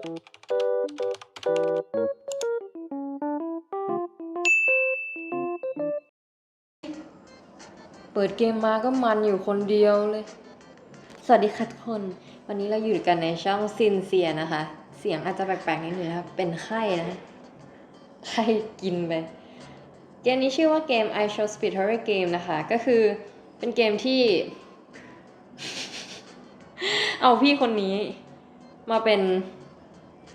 เปิดเกมมาก็มันอยู่คนเดียวเลย สวัสดีค่ะทุกคน วันนี้เราอยู่กันในช่องซินเซียนะคะ เสียงอาจจะแปลกๆนิดนึงนะครับ เป็นไข้นะ ไข้กินไป เกมนี้ชื่อว่าเกม I Show Speed Horror Game นะคะ ก็คือเป็นเกมที่ เอาพี่คนนี้มาเป็น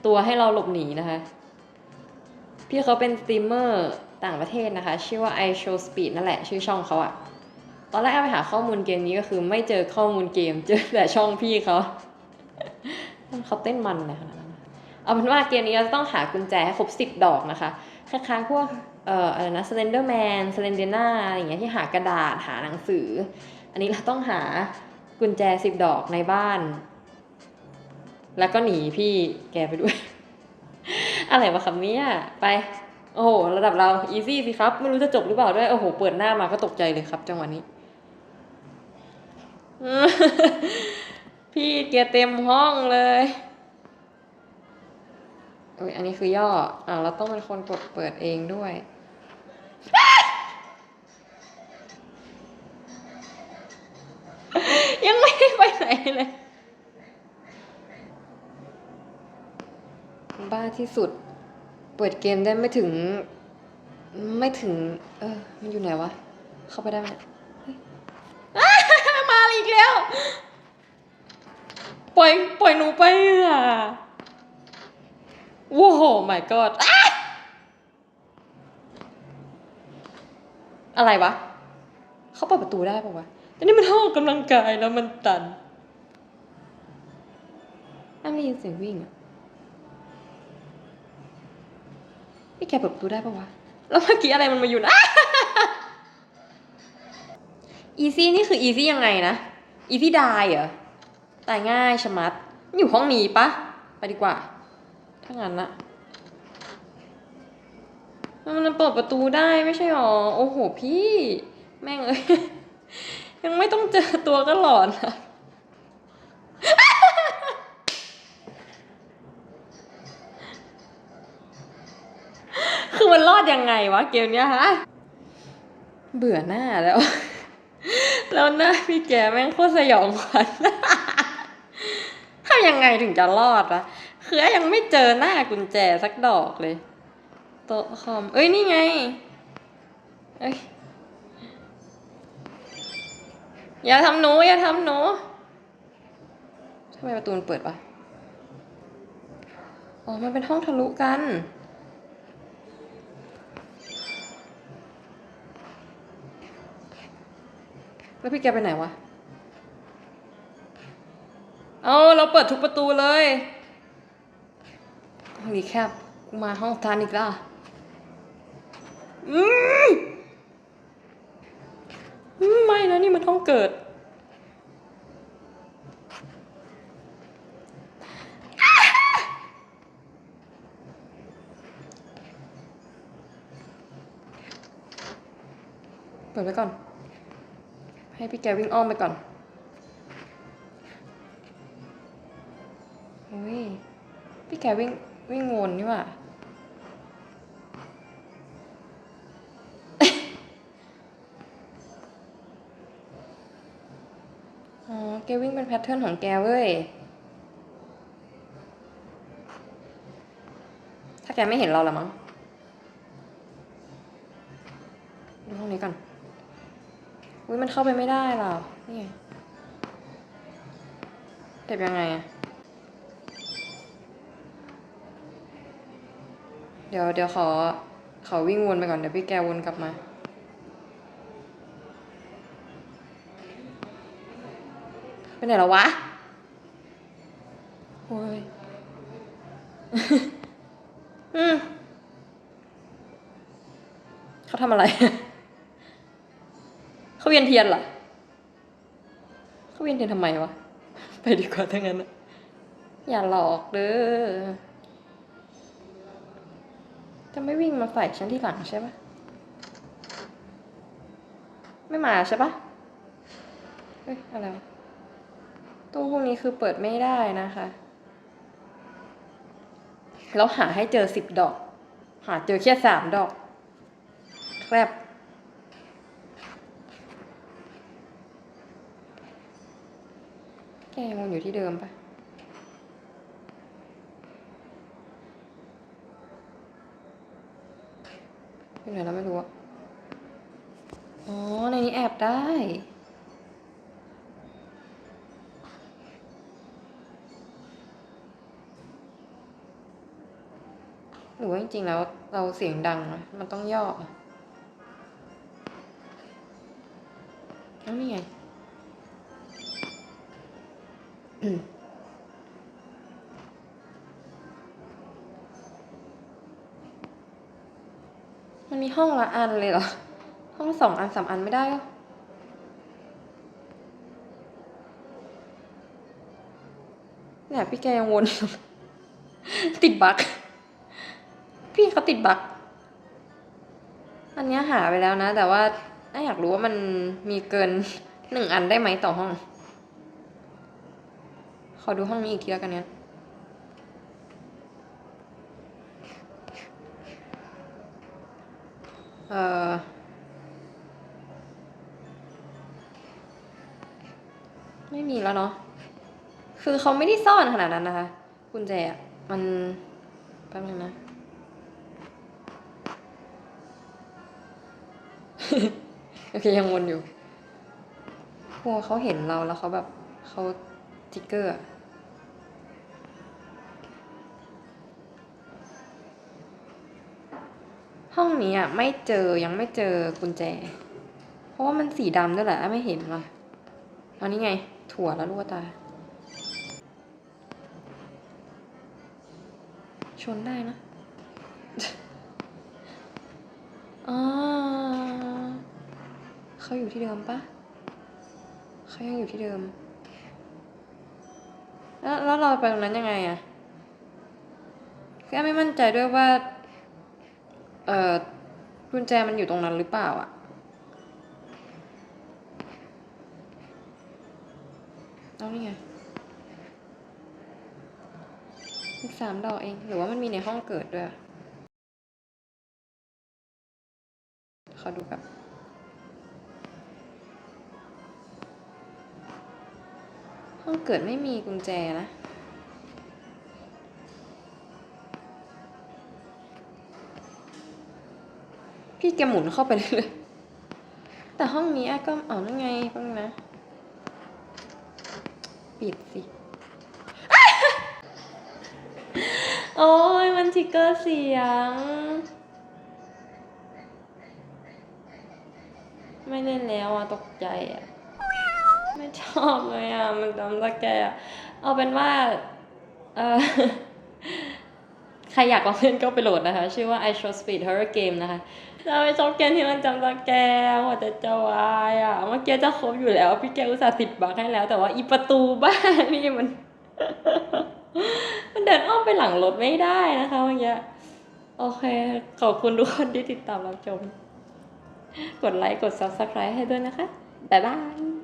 ตัวให้เราหลบหนีนะคะ พี่เขาเป็นสตรีมเมอร์ต่างประเทศนะคะ ชื่อว่า I Show Speed นั่นแหละ ชื่อช่องเขาอะตอนแรกไปหาข้อมูลเกมนี้ก็คือไม่เจอข้อมูลเกม เจอแต่ช่องพี่เขาเขาเต้นมันเลยขนะเอาเป็นว่าเกมนี้เราจะต้องหากุญแจให้ครบสิบดอกนะคะคล้ายๆพวกเอ่ออะไรนะ Slenderman Slendena อะไรอย่างเงี้ยที่หากระดาษหาหนังสือ อันนี้เราต้องหากุญแจสิบดอกในบ้าน แล้วก็หนีพี่แกไปด้วย อะไรวะคำนี้ไป โอ้โห ระดับเราอีซี่สิครับ ไม่รู้จะจบหรือเปล่าด้วย โอ้โห เปิดหน้ามาก็ตกใจเลยครับ จังหวะนี้ พี่เกียเต็มห้องเลยโอ้ยอันนี้คือย่อ อ่าเราต้องเป็นคนกดเปิดเองด้วย ยังไม่ได้ไปไหนเลยาที่สุด เปิดเกมได้ไม่ถึง ไม่ถึง เออ มันอยู่ไหนวะ เข้าไปได้ไหมมาอีกแล้ว ปล่อย ปล่อยหนูไปอะว้โห my god อ้าอะไรวะ เขาเปิดประตูได้ปะวะ แต่นี่มันห้องกำลังกายแล้วมันตันอ้าไม่ได้ยินเสียงวิ่งอะ เปิดประตูได้ปะวะ แล้วเมื่อกี้อะไรมันมาอยู่นะ อีซี่นี่คืออีซี่ยังไงนะ อีซี่ดายเหรอ ตายง่ายชะมัด อยู่ห้องนี้ปะ ไปดีกว่า ถ้างั้นนะมันเปิดประตูได้ไม่ใช่หรอ โอ้โหพี่ แม่งเอ้ยยังไม่ต้องเจอตัวก็หลอนอะ คือมันรอดยังไงวะเกมเนี้ยฮะ เบื่อหน้าแล้ว แล้วหน้าพี่แกแม่งโคตรสยองขวัญทำยังไงถึงจะรอดวะคือยังไม่เจอหน้ากุญแจสักดอกเลย โต๊ะคอม เอ้ยนี่ไง เอ้ยอย่าทำหนูอย่าทำหนูทำไมประตูมันเปิดวะ อ๋อ มันเป็นห้องทะลุกัน แล้วพี่แกไปไหนวะ เอาเราเปิดทุกประตูเลย ห้องนี้แคบกูมาห้องทานอีกแล้วอืมไม่นะนี่มันห้องเกิดเปิดไว้ก่อน ให้พี่แกวิ่งอ้อมไปก่อนเฮ้ยพี่แกวิ่งวิ่งวนนี่ว่าอ๋อ แกวิ่งเป็นแพทเทิร์นของแกเว้ย ถ้าแกไม่เห็นเราละมั้ง ดูห้องนี้ก่อน อุ้ยมันเข้าไปไม่ได้หรอ นี่เก็บยังไงอะเดี๋ยวเดี๋ยวขอ ขอวิ่งวนไปก่อน เดี๋ยวพี่แกวนกลับมา ไปไหนแล้ววะโอ้ยอืมเขาทำอะไร วียนเทียนเหรอเขาเวียนเทียนทำไมวะ ไปดีกว่าถ้างั้นอย่าหลอกเด้อจะไม่วิ่งมาใส่ฉันที่หลังใช่ปะไม่มาใช่ปะเฮ้ย อะไรตู้พวกนี้คือเปิดไม่ได้นะคะ แล้วหาให้เจอสิบดอก หาเจอแค่สามดอก แครบ แกยังวนอยู่ที่เดิมปะอยู่ไหนแล้วไม่รู้อะอ๋อ ในนี้แอบได้หรือว่าจริงๆแล้วเราเสียงดัง มันต้องย่อแล้วนี่ไง มันมีห้องละอันเลยเหรอ ห้องสองอันสามอันไม่ได้เหรอเนี่ยพี่แกยังวน ติดบั๊กพี่เขาติดบั๊กอันนี้หาไปแล้วนะ แต่ว่าถ้าอยากรู้ว่ามันมีเกินหนึ่งอันได้ไหมต่อห้อง ขอดูห้องนี้อีกทีแล้วกันเนี้ยเออไม่มีแล้วเนาะ คือเขาไม่ได้ซ่อนขนาดนั้นนะคะ กุญแจอะมันแป๊บนึงนะ โอเคยังวนอยู่กลัวเขาเห็นเราแล้วเขาแบบเขาติ๊กเกอร์ ห้องนี้อะไม่เจอยังไม่เจอกุญแจ เพราะว่ามันสีดำด้วยแหละไม่เห็นว่ะเอานี่ไง ถั่วแล้วลูกตา ชนได้นะอ่าเขาอยู่ที่เดิมปะเขายังอยู่ที่เดิม แล้วเราไปตรงนั้นยังไงอะแค่ไม่มั่นใจด้วยว่า เอ่อกุญแจมันอยู่ตรงนั้นหรือเปล่าอะเอานี่ไงอีกสามดอกเอง หรือว่ามันมีในห้องเกิดด้วยขอดูแบบห้องเกิดไม่มีกุญแจนะ พี่แกหมุนเข้าไปเรื่อยๆแต่ห้องนี้อะก็เอานั่นไงป๊บนึงนะ ปิดสิ โอ้ยมันทิกเกอร์เสียง ไม่เล่นแล้วอะ ตกใจอะ ไม่ชอบเลยอะ มันจำสแกอะเอาเป็นว่า เออใครอยากลองเล่นก็ไปโหลดนะคะ ชื่อว่า I Show Speed Horror Game นะคะ เราไม่ชอบแกนที่มันจำสแกร์หัวใจจะวายอะ เมื่อกี้จะครบอยู่แล้ว พี่แกอุตส่าห์ติดบักให้แล้ว แต่ว่าอีประตูบ้านนี่มัน มันเดินอ้อมไปหลังรถไม่ได้นะคะเมื่อกี้โอเค ขอบคุณทุกคนที่ติดตามรับชม กดไลค์ กด subscribe ให้ด้วยนะคะ บ๊ายบาย